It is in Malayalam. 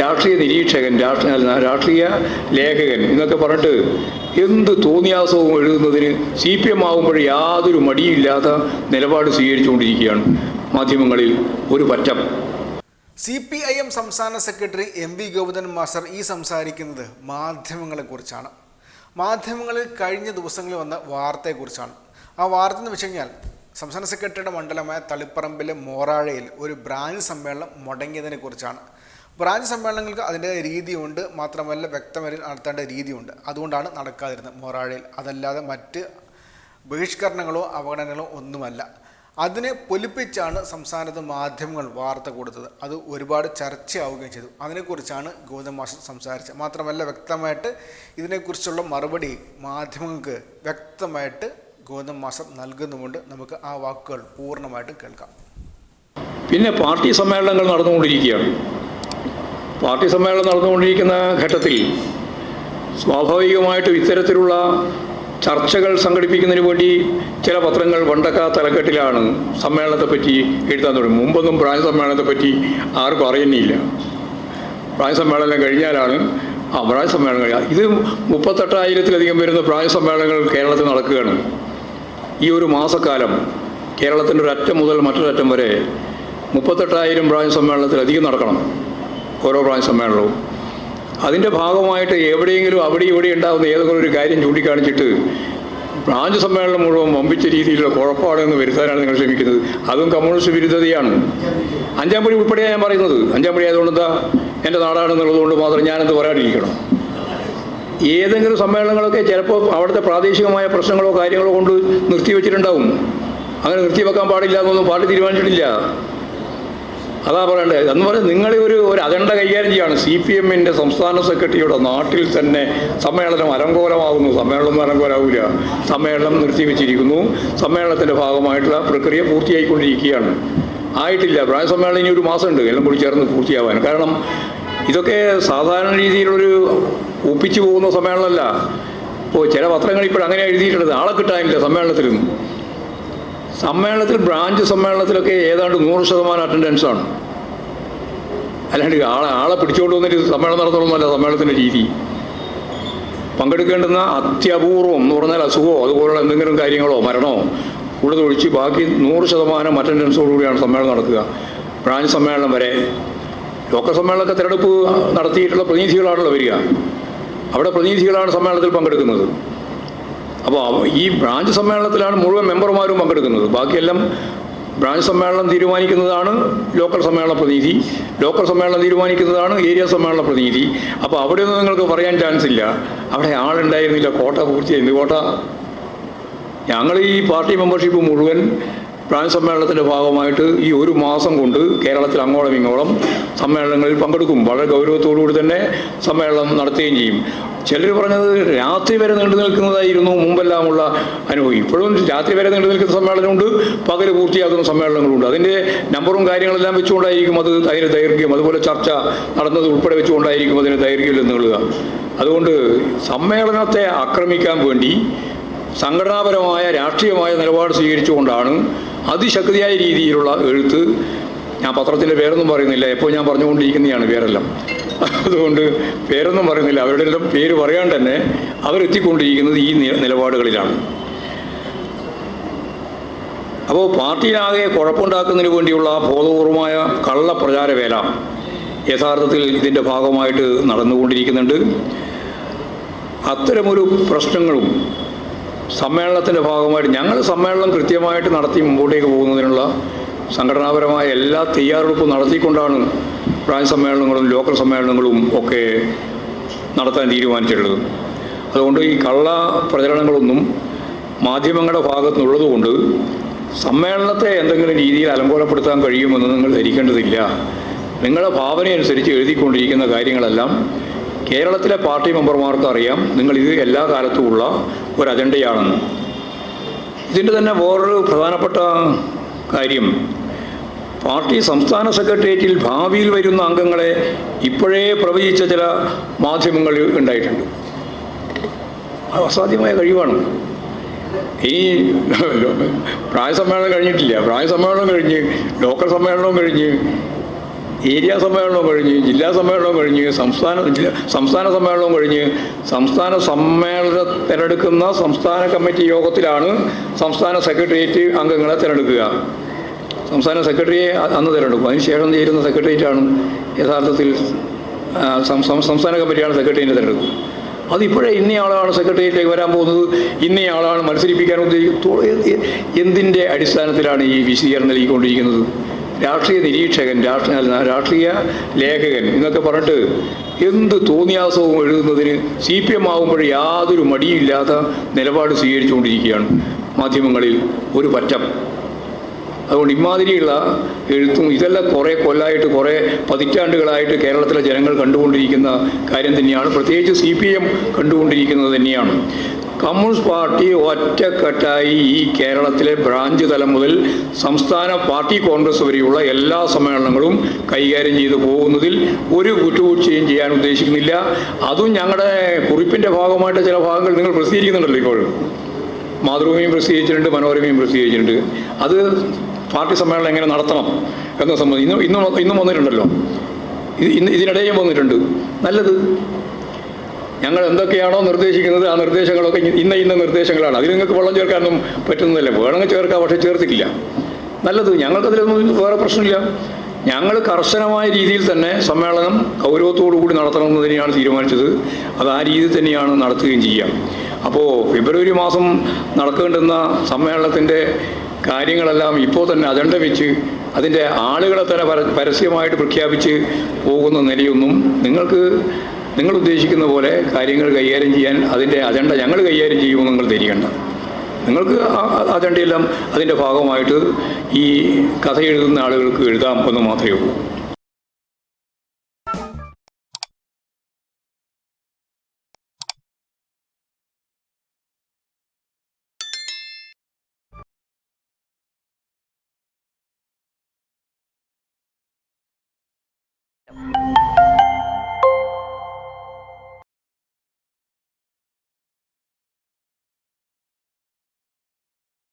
രാഷ്ട്രീയ നിരീക്ഷകൻ രാഷ്ട്രീയ ലേഖകൻ എന്നൊക്കെ പറഞ്ഞിട്ട് എന്ത് തോന്നിയാസവും എഴുതുന്നതിന് സി പി എം ആകുമ്പോൾ യാതൊരു മടിയില്ലാത്ത നിലപാട് സ്വീകരിച്ചുകൊണ്ടിരിക്കുകയാണ് മാധ്യമങ്ങളിൽ ഒരു പറ്റം. സി പി ഐ എം സംസ്ഥാന secretary M V Govindan master ഈ സംസാരിക്കുന്നത് മാധ്യമങ്ങളെക്കുറിച്ചാണ്. മാധ്യമങ്ങളിൽ കഴിഞ്ഞ ദിവസങ്ങളിൽ വന്ന വാർത്തയെക്കുറിച്ചാണ്. ആ വാർത്ത എന്ന് വെച്ച് കഴിഞ്ഞാൽ സംസ്ഥാന സെക്രട്ടറിയുടെ മണ്ഡലമായ തളിപ്പറമ്പിലെ മോറാഴയിൽ ഒരു ബ്രാഞ്ച് സമ്മേളനം മുടങ്ങിയതിനെ കുറിച്ചാണ് ബ്രാഞ്ച് സമ്മേളനങ്ങൾക്ക് അതിന്റെതായ രീതിയുണ്ട്. മാത്രമല്ല വ്യക്തമായി നടത്തേണ്ട രീതിയുണ്ട്. അതുകൊണ്ടാണ് നടക്കാതിരുന്നത് മൊറാഴയിൽ. അതല്ലാതെ മറ്റ് ബഹിഷ്കരണങ്ങളോ അവഗണനകളോ ഒന്നുമല്ല. അതിനെ പൊലിപ്പിച്ചാണ് സംസ്ഥാനത്ത് മാധ്യമങ്ങൾ വാർത്ത കൊടുത്തത്. അത് ഒരുപാട് ചർച്ചയാവുകയും ചെയ്തു. അതിനെക്കുറിച്ചാണ് ഗൗതം മാഷൻ സംസാരിച്ചത്. മാത്രമല്ല വ്യക്തമായിട്ട് ഇതിനെക്കുറിച്ചുള്ള മറുപടി മാധ്യമങ്ങൾക്ക് വ്യക്തമായിട്ട് ഗൗതം മാസം നൽകുന്നുമുണ്ട്. നമുക്ക് ആ വാക്കുകൾ പൂർണമായിട്ടും കേൾക്കാം. പിന്നെ പാർട്ടി സമ്മേളനങ്ങൾ നടന്നുകൊണ്ടിരിക്കുകയാണ്. പാർട്ടി സമ്മേളനം നടന്നുകൊണ്ടിരിക്കുന്ന ഘട്ടത്തിൽ സ്വാഭാവികമായിട്ടും ഇത്തരത്തിലുള്ള ചർച്ചകൾ സംഘടിപ്പിക്കുന്നതിന് വേണ്ടി ചില പത്രങ്ങൾ വണ്ടക്ക തലക്കെട്ടിലാണ് സമ്മേളനത്തെപ്പറ്റി എഴുതാൻ തുടങ്ങി. മുമ്പൊന്നും പ്രായ സമ്മേളനത്തെപ്പറ്റി ആർക്കും അറിയുന്നില്ല പ്രായ സമ്മേളനം കഴിഞ്ഞാലാണ് ആ പ്രായ സമ്മേളനം കഴിഞ്ഞാൽ ഇത് മുപ്പത്തെട്ടായിരത്തിലധികം വരുന്ന പ്രായ സമ്മേളനങ്ങൾ കേരളത്തിൽ നടക്കുകയാണ്. ഈ ഒരു മാസക്കാലം കേരളത്തിന്റെ അറ്റം മുതൽ മറ്റൊരറ്റം വരെ മുപ്പത്തെട്ടായിരം സമ്മേളനത്തിൽ അധികം നടക്കണം. ഓരോ പ്രാവശ്യം സമ്മേളനവും അതിന്റെ ഭാഗമായിട്ട് എവിടെയെങ്കിലും അവിടെ ഇവിടെ ഉണ്ടാകുന്ന ഏതെങ്കിലും ഒരു കാര്യം ചൂണ്ടിക്കാണിച്ചിട്ട് ബ്രാഞ്ച് സമ്മേളനം മുഴുവൻ വമ്പിച്ച രീതിയിലുള്ള കുഴപ്പമാണെന്ന് വരുത്താനാണ് നിങ്ങൾ ശ്രമിക്കുന്നത്. അതും കമ്മ്യൂണിസ്റ്റ് വിരുദ്ധതയാണ്. അഞ്ചാം പടി ഉൾപ്പെടെയാണ് ഞാൻ പറയുന്നത്. അഞ്ചാം പടി ആയതുകൊണ്ട് എന്താ? എന്റെ നാടാണെന്നുള്ളതുകൊണ്ട് മാത്രം ഞാനെന്ത് പറയാതിരിക്കണം ഏതെങ്കിലും സമ്മേളനങ്ങളൊക്കെ ചിലപ്പോൾ അവിടുത്തെ പ്രാദേശികമായ പ്രശ്നങ്ങളോ കാര്യങ്ങളോ കൊണ്ട് നിർത്തിവെച്ചിട്ടുണ്ടാവും. അങ്ങനെ നിർത്തിവെക്കാൻ പാടില്ല എന്നൊന്നും പാർട്ടി തീരുമാനിച്ചിട്ടില്ല. അതാ പറയണ്ടേ എന്ന് പറഞ്ഞാൽ നിങ്ങൾ ഒരു ഒരു അജണ്ട കൈകാര്യം ചെയ്യുകയാണ് സി പി എമ്മിന്റെ സംസ്ഥാന സെക്രട്ടറിയുടെ നാട്ടിൽ തന്നെ സമ്മേളനം അലങ്കോലമാകുന്നു. സമ്മേളനം അലങ്കോലാവില്ല സമ്മേളനം നിർത്തിവെച്ചിരിക്കുന്നു. സമ്മേളനത്തിന്റെ ഭാഗമായിട്ടുള്ള പ്രക്രിയ പൂർത്തിയായിക്കൊണ്ടിരിക്കുകയാണ്. ആയിട്ടില്ല. പ്രായ സമ്മേളനം ഇനി ഒരു മാസമുണ്ട്. എല്ലാം കൂടി ചേർന്ന് പൂർത്തിയാവാൻ. കാരണം ഇതൊക്കെ സാധാരണ രീതിയിലൊരു ഒപ്പിച്ചു പോകുന്ന സമ്മേളനമല്ല. ഇപ്പോൾ ചില പത്രങ്ങൾ ഇപ്പോൾ അങ്ങനെ എഴുതിയിട്ടുള്ളത്. ആളെ കിട്ടാനില്ല സമ്മേളനത്തിലും. സമ്മേളനത്തിൽ ബ്രാഞ്ച് സമ്മേളനത്തിലൊക്കെ ഏതാണ്ട് നൂറ് ശതമാനം അറ്റൻഡൻസ് ആണ്. അല്ലാണ്ട് ആളെ ആളെ പിടിച്ചുകൊണ്ട് വന്നിട്ട് സമ്മേളനം നടത്തണമെന്നല്ല സമ്മേളനത്തിന്റെ രീതി. പങ്കെടുക്കേണ്ടുന്ന അത്യപൂർവം എന്ന് പറഞ്ഞാൽ അസുഖമോ അതുപോലുള്ള എന്തെങ്കിലും കാര്യങ്ങളോ മരണമോ ഉള്ളതൊഴിച്ച് ബാക്കി നൂറ് ശതമാനം അറ്റൻഡൻസോടുകൂടിയാണ് സമ്മേളനം നടക്കുക. ബ്രാഞ്ച് സമ്മേളനം വരെ. ലോക്കൽ സമ്മേളനമൊക്കെ തിരഞ്ഞെടുപ്പ് നടത്തിയിട്ടുള്ള പ്രതിനിധികളാണല്ലോ വരിക. അവിടെ പ്രതിനിധികളാണ് സമ്മേളനത്തിൽ പങ്കെടുക്കുന്നത്. അപ്പോൾ ഈ ബ്രാഞ്ച് സമ്മേളനത്തിലാണ് മുഴുവൻ മെമ്പർമാരും പങ്കെടുക്കുന്നത്. ബാക്കിയെല്ലാം ബ്രാഞ്ച് സമ്മേളനം തീരുമാനിക്കുന്നതാണ് ലോക്കൽ സമ്മേളന പ്രതിനിധി ലോക്കൽ സമ്മേളനം തീരുമാനിക്കുന്നതാണ് ഏരിയ സമ്മേളന പ്രതിനിധി അപ്പോൾ അവിടെയൊന്നും നിങ്ങൾക്ക് പറയാൻ ചാൻസ് ഇല്ല. അവിടെ ആളുണ്ടായിരുന്നില്ല. കോട്ട പൂർത്തിയായിരുന്നു കോട്ട? ഞങ്ങൾ ഈ പാർട്ടി മെമ്പർഷിപ്പ് മുഴുവൻ ബ്രാഞ്ച് സമ്മേളനത്തിന്റെ ഭാഗമായിട്ട് ഈ ഒരു മാസം കൊണ്ട് കേരളത്തിൽ അങ്ങോളം ഇങ്ങോളം സമ്മേളനങ്ങളിൽ പങ്കെടുക്കും. വളരെ ഗൗരവത്തോടുകൂടി തന്നെ സമ്മേളനം നടത്തുകയും ചെയ്യും. ചിലർ പറഞ്ഞത് രാത്രി വരെ നീണ്ടു നിൽക്കുന്നതായിരുന്നു മുമ്പെല്ലാമുള്ള അനുഭവം. ഇപ്പോഴും രാത്രി വരെ നീണ്ടു നിൽക്കുന്ന സമ്മേളനമുണ്ട്. പകൽ പൂർത്തിയാക്കുന്ന സമ്മേളനങ്ങളുണ്ട്. അതിന്റെ നമ്പറും കാര്യങ്ങളെല്ലാം വെച്ചുകൊണ്ടായിരിക്കും അത് അതിന് ദൈർഘ്യം. അതുപോലെ ചർച്ച നടന്നത് ഉൾപ്പെടെ വെച്ചുകൊണ്ടായിരിക്കും അതിന് ദൈർഘ്യം നീളുക അതുകൊണ്ട് സമ്മേളനത്തെ ആക്രമിക്കാൻ വേണ്ടി സംഘടനാപരമായ രാഷ്ട്രീയമായ നിലപാട് സ്വീകരിച്ചുകൊണ്ടാണ് അതിശക്തിയായ രീതിയിലുള്ള എഴുത്ത്. ഞാൻ പത്രത്തിന്റെ പേരൊന്നും പറയുന്നില്ല. എപ്പോൾ ഞാൻ പറഞ്ഞുകൊണ്ടിരിക്കുന്നതാണ് പേരെല്ലാം. അതുകൊണ്ട് പേരൊന്നും പറയുന്നില്ല. അവരുടെ എല്ലാം പേര് പറയാൻ തന്നെ അവരെത്തിക്കൊണ്ടിരിക്കുന്നത് ഈ നിലപാടുകളിലാണ്. അപ്പോൾ പാർട്ടിയാകെ കുഴപ്പമുണ്ടാക്കുന്നതിന് വേണ്ടിയുള്ള ബോധപൂർവമായ കള്ള പ്രചാരവേല യഥാർത്ഥത്തിൽ ഇതിന്റെ ഭാഗമായിട്ട് നടന്നുകൊണ്ടിരിക്കുന്നുണ്ട്. അത്തരമൊരു പ്രശ്നങ്ങളും സമ്മേളനത്തിന്റെ ഭാഗമായിട്ട് ഞങ്ങൾ സമ്മേളനം കൃത്യമായിട്ട് നടത്തി മുമ്പോട്ടേക്ക് പോകുന്നതിനുള്ള സംഘടനാപരമായ എല്ലാ തയ്യാറെടുപ്പും നടത്തിക്കൊണ്ടാണ് ബ്രാഞ്ച് സമ്മേളനങ്ങളും ലോക്കൽ സമ്മേളനങ്ങളും ഒക്കെ നടത്താൻ തീരുമാനിച്ചിട്ടുള്ളത്. അതുകൊണ്ട് ഈ കള്ള പ്രചരണങ്ങളൊന്നും മാധ്യമങ്ങളുടെ ഭാഗത്തുനിന്നുള്ളതുകൊണ്ട് സമ്മേളനത്തെ എന്തെങ്കിലും രീതിയിൽ അലങ്കോലപ്പെടുത്താൻ കഴിയുമെന്ന് നിങ്ങൾ ധരിക്കേണ്ടതില്ല. നിങ്ങളുടെ ഭാവനയനുസരിച്ച് എഴുതിക്കൊണ്ടിരിക്കുന്ന കാര്യങ്ങളെല്ലാം കേരളത്തിലെ പാർട്ടി മെമ്പർമാർക്ക് അറിയാം നിങ്ങൾ ഇത് എല്ലാ കാലത്തും ഉള്ള ഒരു അജണ്ടയാണെന്ന്. ഇതിന്റെ തന്നെ വേറൊരു പ്രധാനപ്പെട്ട കാര്യം പാർട്ടി സംസ്ഥാന സെക്രട്ടേറിയറ്റിൽ ഭാവിയിൽ വരുന്ന അംഗങ്ങളെ ഇപ്പോഴേ പ്രവചിച്ച ചില മാധ്യമങ്ങൾ ഉണ്ടായിട്ടുണ്ട്. അസാധ്യമായ കഴിവാണ്. ഈ പ്രായ സമ്മേളനം കഴിഞ്ഞിട്ടില്ല. പ്രായ സമ്മേളനം കഴിഞ്ഞ് ലോക്കൽ സമ്മേളനവും കഴിഞ്ഞ് ഏരിയ സമ്മേളനം കഴിഞ്ഞ് ജില്ലാ സമ്മേളനം കഴിഞ്ഞ് സംസ്ഥാന സംസ്ഥാന സമ്മേളനം കഴിഞ്ഞ് സംസ്ഥാന സമ്മേളനം തിരഞ്ഞെടുക്കുന്ന സംസ്ഥാന കമ്മിറ്റി യോഗത്തിലാണ് സംസ്ഥാന സെക്രട്ടേറിയറ്റ് അംഗങ്ങളെ തിരഞ്ഞെടുക്കുക. സംസ്ഥാന സെക്രട്ടറിയെ അന്ന് തിരഞ്ഞെടുക്കും. അതിനുശേഷം ചേരുന്ന സെക്രട്ടേറിയറ്റാണ് യഥാർത്ഥത്തിൽ സംസ്ഥാന കമ്മിറ്റിയാണ് സെക്രട്ടറിയെ തിരഞ്ഞെടുക്കുന്നത് അതിപ്പോഴേ ഇന്നയാളാണ് സെക്രട്ടേറിയറ്റിലേക്ക് വരാൻ പോകുന്നത്. ഇന്നയാളാണ് മത്സരിപ്പിക്കാൻ ഉദ്ദേശിക്കുന്നത്. എന്തിന്റെ അടിസ്ഥാനത്തിലാണ് ഈ വിശദീകരണം നൽകിക്കൊണ്ടിരിക്കുന്നത്? രാഷ്ട്രീയ നിരീക്ഷകൻ രാഷ്ട്രീയ ലേഖകൻ എന്നൊക്കെ പറഞ്ഞിട്ട് എന്ത് തോന്നിയാസവും എഴുതുന്നതിന് സി പി എം ആകുമ്പോൾ യാതൊരു മടിയില്ലാത്ത നിലപാട് സ്വീകരിച്ചുകൊണ്ടിരിക്കുകയാണ് മാധ്യമങ്ങളിൽ ഒരു പറ്റം. അതുകൊണ്ട് ഇമാതിരിയുള്ള എഴുത്തും ഇതെല്ലാം കുറേ കൊല്ലായിട്ട് കുറേ പതിറ്റാണ്ടുകളായിട്ട് കേരളത്തിലെ ജനങ്ങൾ കണ്ടുകൊണ്ടിരിക്കുന്ന കാര്യം തന്നെയാണ്. പ്രത്യേകിച്ച് സി പി എം കണ്ടുകൊണ്ടിരിക്കുന്നത് തന്നെയാണ്. കമ്മ്യൂണിസ്റ്റ് പാർട്ടി ഒറ്റക്കെട്ടായി ഈ കേരളത്തിലെ ബ്രാഞ്ച് തലം മുതൽ സംസ്ഥാന പാർട്ടി കോൺഗ്രസ് വരെയുള്ള എല്ലാ സമ്മേളനങ്ങളും കൈകാര്യം ചെയ്തു പോകുന്നതിൽ ഒരു വിട്ടുവീഴ്ചയും ചെയ്യാൻ ഉദ്ദേശിക്കുന്നില്ല. അതും ഞങ്ങളുടെ കുറിപ്പിന്റെ ഭാഗമായിട്ട് ചില ഭാഗങ്ങൾ നിങ്ങൾ പ്രസിദ്ധീകരിക്കുന്നുണ്ടല്ലോ ഇപ്പോൾ. മാതൃഭൂമിയും പ്രസിദ്ധീകരിച്ചിട്ടുണ്ട് മനോരമയും പ്രസിദ്ധീകരിച്ചിട്ടുണ്ട്. അത് പാർട്ടി സമ്മേളനം എങ്ങനെ നടത്തണം എന്ന സംബന്ധിച്ച് ഇന്നും ഇന്നും ഇന്നും വന്നിട്ടുണ്ടല്ലോ. ഇത് ഇന്ന് ഇതിനിടയിൽ വന്നിട്ടുണ്ട്. നല്ലത് ഞങ്ങൾ എന്തൊക്കെയാണോ നിർദ്ദേശിക്കുന്നത് ആ നിർദ്ദേശങ്ങളൊക്കെ ഇന്ന ഇന്ന നിർദ്ദേശങ്ങളാണ്. അതിൽ നിങ്ങൾക്ക് വെള്ളം ചേർക്കാനൊന്നും പറ്റുന്നതല്ല. വേണമെങ്കിൽ ചേർക്കാം പക്ഷേ ചേർത്തിട്ടില്ല. നല്ലത് ഞങ്ങൾക്കതിലൊന്നും വേറെ പ്രശ്നമില്ല. ഞങ്ങൾ കർശനമായ രീതിയിൽ തന്നെ സമ്മേളനം ഗൗരവത്തോടു കൂടി നടത്തണമെന്ന് തന്നെയാണ് തീരുമാനിച്ചത്. അത് ആ രീതി തന്നെയാണ് നടത്തുകയും ചെയ്യാം. അപ്പോൾ ഫെബ്രുവരി മാസം നടക്കേണ്ടുന്ന സമ്മേളനത്തിന്റെ കാര്യങ്ങളെല്ലാം ഇപ്പോൾ തന്നെ അജണ്ട വെച്ച് അതിന്റെ ആളുകളെ തന്നെ പര പരസ്യമായിട്ട് പ്രഖ്യാപിച്ച് പോകുന്ന നിലയൊന്നും നിങ്ങൾക്ക് നിങ്ങൾ ഉദ്ദേശിക്കുന്ന പോലെ കാര്യങ്ങൾ കൈകാര്യം ചെയ്യാൻ അതിന്റെ അജണ്ട ഞങ്ങൾ കൈകാര്യം ചെയ്യുമെന്ന് നിങ്ങൾ തിരിയണ്ട നിങ്ങൾക്ക് ആ അജണ്ടയെല്ലാം അതിന്റെ ഭാഗമായിട്ട് ഈ കഥ എഴുതുന്ന ആളുകൾക്ക് എഴുതാം എന്ന് മാത്രമേ ഉള്ളൂ.